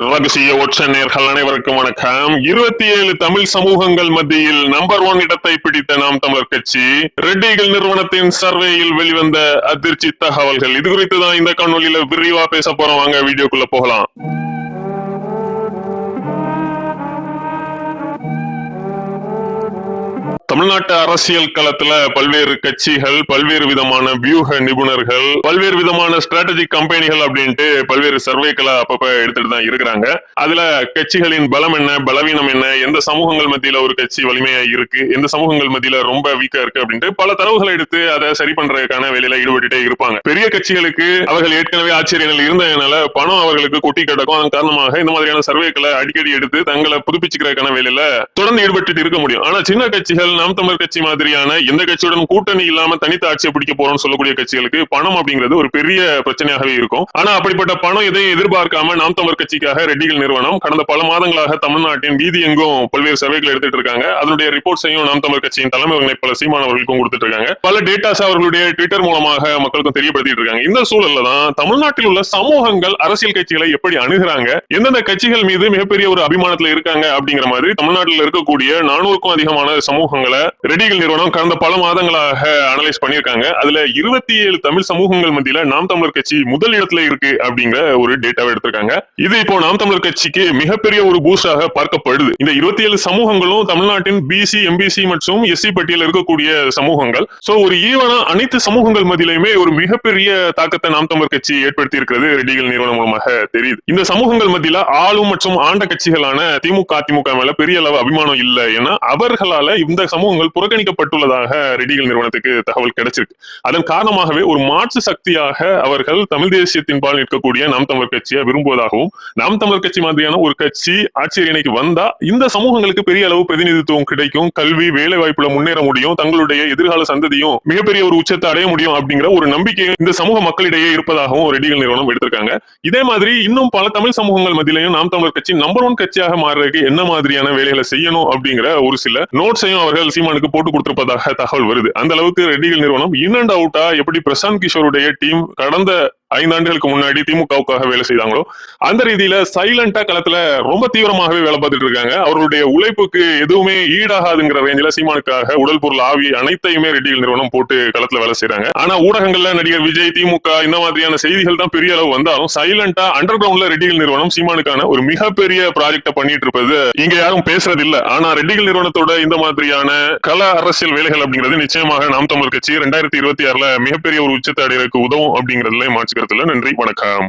ரகசிய ஒற்ற நேர்கள் அனைவருக்கும் வணக்கம். இருபத்தி ஏழு தமிழ் சமூகங்கள் மத்தியில் நம்பர் ஒன் இடத்தை பிடித்த நாம் தமிழர் கட்சி ரெட்டிகள் நிறுவனத்தின் சர்வேயில் வெளிவந்த அதிர்ச்சி தகவல்கள். இது குறித்து தான் இந்த காணொலியில விரிவா பேச போறோம். வாங்க வீடியோக்குள்ள போகலாம். தமிழ்நாட்டு அரசியல் களத்துல பல்வேறு கட்சிகள் பல்வேறு விதமான வியூக நிபுணர்கள் பல்வேறு விதமான ஸ்ட்ராட்டஜிக் கம்பெனிகள் அப்படின்ட்டு பல்வேறு சர்வேக்களை அப்பப்ப எடுத்துட்டு தான் இருக்கிறாங்க. அதுல கட்சிகளின் பலம் என்ன பலவீனம் என்ன எந்த சமூகங்கள் மத்தியில ஒரு கட்சி வலிமையா இருக்கு எந்த சமூகங்கள் மத்தியில ரொம்ப வீக்கா இருக்கு அப்படின்ட்டு பல தரவுகளை எடுத்து அதை சரி பண்றதுக்கான வேலையில ஈடுபட்டுட்டே இருப்பாங்க. பெரிய கட்சிகளுக்கு அவர்கள் ஏற்கனவே ஆச்சரியங்கள் இருந்ததுனால பணம் அவர்களுக்கு கொட்டி கிடக்கும். அதன் காரணமாக இந்த மாதிரியான சர்வேக்களை அடிக்கடி எடுத்து தங்களை புதுப்பிச்சுக்கிறதுக்கான வேலையில தொடர்ந்து ஈடுபட்டு இருக்க முடியும். ஆனா சின்ன கட்சிகள் நாம் தமிழர் கட்சி மாதிரியான எந்த கட்சியுடன் கூட்டணி இல்லாம தனித்த ஆட்சியை பிடிக்க போறோம்னு சொல்லக்கூடிய கட்சிகளுக்கு பணம் அப்படிங்கிறது ஒரு பெரிய பிரச்சனையாகவே இருக்கும். ஆனா அப்படிப்பட்ட பணம் எதையும் எதிர்பார்க்காம நாம் தமிழர் கட்சிக்காக ரெட்டிகள் நிறுவனம் கடந்த பல மாதங்களாக தமிழ்நாட்டின் வீதி எங்கும் பல்வேறு சர்வேகள் எடுத்துட்டு இருக்காங்க. அதனுடைய ரிப்போர்ட்ஸையும் நாம் தமிழர் கட்சியின் தலைமை ஒருங்கிணைப்பாளர் சீமானவர்களுக்கும் கொடுத்துட்டு இருக்காங்க. பல டேட்டாஸ் அவர்களுடைய ட்விட்டர் மூலமாக மக்களுக்கும் தெரியப்படுத்திட்டு இருக்காங்க. இந்த சூழல்ல தான் தமிழ்நாட்டில் உள்ள சமூகங்கள் அரசியல் கட்சிகளை எப்படி அணுகிறாங்க? எந்தெந்த கட்சிகள் மீது மிகப்பெரிய ஒரு அபிமானத்துல இருக்காங்க அப்படிங்கிற மாதிரி தமிழ்நாட்டில் இருக்கக்கூடிய நானூறுக்கும் அதிகமான சமூகங்களை ரெடிகள் நிறுவனம் கடந்த பல மாதங்களாக அனலைஸ் பண்ணியிருக்காங்க. அதுல இருபத்தி ஏழு தமிழ் சமூகங்கள் மத்தியில நாம் தமிழர் கட்சி முதல் இடத்துல இருக்கு அப்படிங்கிற ஒரு டேட்டாவை எடுத்திருக்காங்க. இது இப்போ நாம் தமிழர் கட்சிக்கு மிகப்பெரிய ஒரு பூஸ்டாக பார்க்கப்படுது. இந்த இருபத்தி ஏழு சமூகங்களும் தமிழ்நாட்டின் பிசி எம்பிசி மற்றும் எஸ்சி பட்டியலில் இருக்கக்கூடிய சமூகங்கள். சோ ஒரு ஈவனா அனைத்து சமூகங்கள் மத்தியிலுமே ஒரு மிகப்பெரிய தாக்கத்தை நாம் தமிழர் கட்சி ஏற்படுத்தி இருக்கிறது ரெடிகள் நிறுவனம் மூலமாக தெரியுது. இந்த சமூகங்கள் மத்தியில ஆளும் மற்றும் ஆண்ட கட்சிகளான திமுக அதிமுக மேல பெரிய அளவு அபிமானம் இல்லை ஏன்னா அவர்களால இந்த சமூகங்கள் புறக்கணிக்கப்பட்டுள்ளதாக ரெடிகள் நிறுவனத்துக்கு தகவல் கிடைச்சிருக்கு. அதன் காரணமாகவே ஒரு மாற்று சக்தியாக அவர்கள் தமிழ் தேசியத்தின் பால் நிற்கக்கூடிய நாம் தமிழர் கட்சியை விரும்புவதாகவும் நாம் தமிழர் கட்சி மாதிரியான ஒரு கட்சி ஆட்சி இணைக்கு வந்தா இந்த சமூகங்களுக்கு பெரிய அளவு பிரதிநிதித்துவம் கிடைக்கும் கல்வி வேலை வாய்ப்புல முன்னேற முடியும் தங்களுடைய எதிர்கால சந்ததியும் மிகப்பெரிய ஒரு உச்சத்தை அடைய முடியும் அப்படிங்கிற ஒரு நம்பிக்கை இந்த சமூக மக்களிடையே இருப்பதாகவும் ரெடிகள் நிறுவனம் எடுத்திருக்காங்க. இதே மாதிரி இன்னும் பல தமிழ் சமூகங்கள் மத்தியிலையும் நாம் தமிழர் கட்சி நம்பர் ஒன் கட்சியாக மாறுறதுக்கு என்ன மாதிரியான வேலைகளை செய்யணும் அப்படிங்கிற ஒரு சில நோட்ஸையும் அவர்கள் சீமானுக்கு போட்டு கொடுத்திருப்பதாக தகவல் வருது. அந்த அளவுக்கு ரெட்டிகள் நிறுவனம் இன் அண்ட் அவுட்டா எப்படி பிரசாந்த் கிஷோருடைய டீம் கடந்த ஐந்தாண்டுகளுக்கு முன்னாடி திமுகவுக்காக வேலை செய்தாங்களோ அந்த ரீதியில சைலண்டா களத்துல ரொம்ப தீவிரமாகவே வேலை பார்த்துட்டு இருக்காங்க. அவருடைய உழைப்புக்கு எதுவுமே ஈடாகாதுங்கிற ரேஞ்சில சீமானுக்காக உடல் பொருள் ஆவி அனைத்தையுமே ரெட்டிகள் நிறுவனம் போட்டு களத்துல வேலை செய்யறாங்க ஆனா ஊடகங்கள்ல நடிகர் விஜய் திமுக இந்த மாதிரியான செய்திகள் தான் பெரிய அளவு வந்தாலும் சைலண்டா அண்டர் கிரவுண்ட்ல ரெட்டிகள் நிறுவனம் சீமானுக்கான ஒரு மிகப்பெரிய ப்ராஜெக்ட பண்ணிட்டு இருப்பது இங்க யாரும் பேசுறது இல்ல ஆனா ரெட்டிகள் நிறுவனத்தோட இந்த மாதிரியான கல அரசியல் வேலைகள் அப்படிங்கிறது நிச்சயமாக நாம் தமிழ் கட்சி ரெண்டாயிரத்தி இருபத்தி ஆறுல மிகப்பெரிய ஒரு உச்சத்தை அடைவதற்கு உதவும் அப்படிங்கறதுல மாற்றுக்கிறதுல நன்றி வணக்கம்.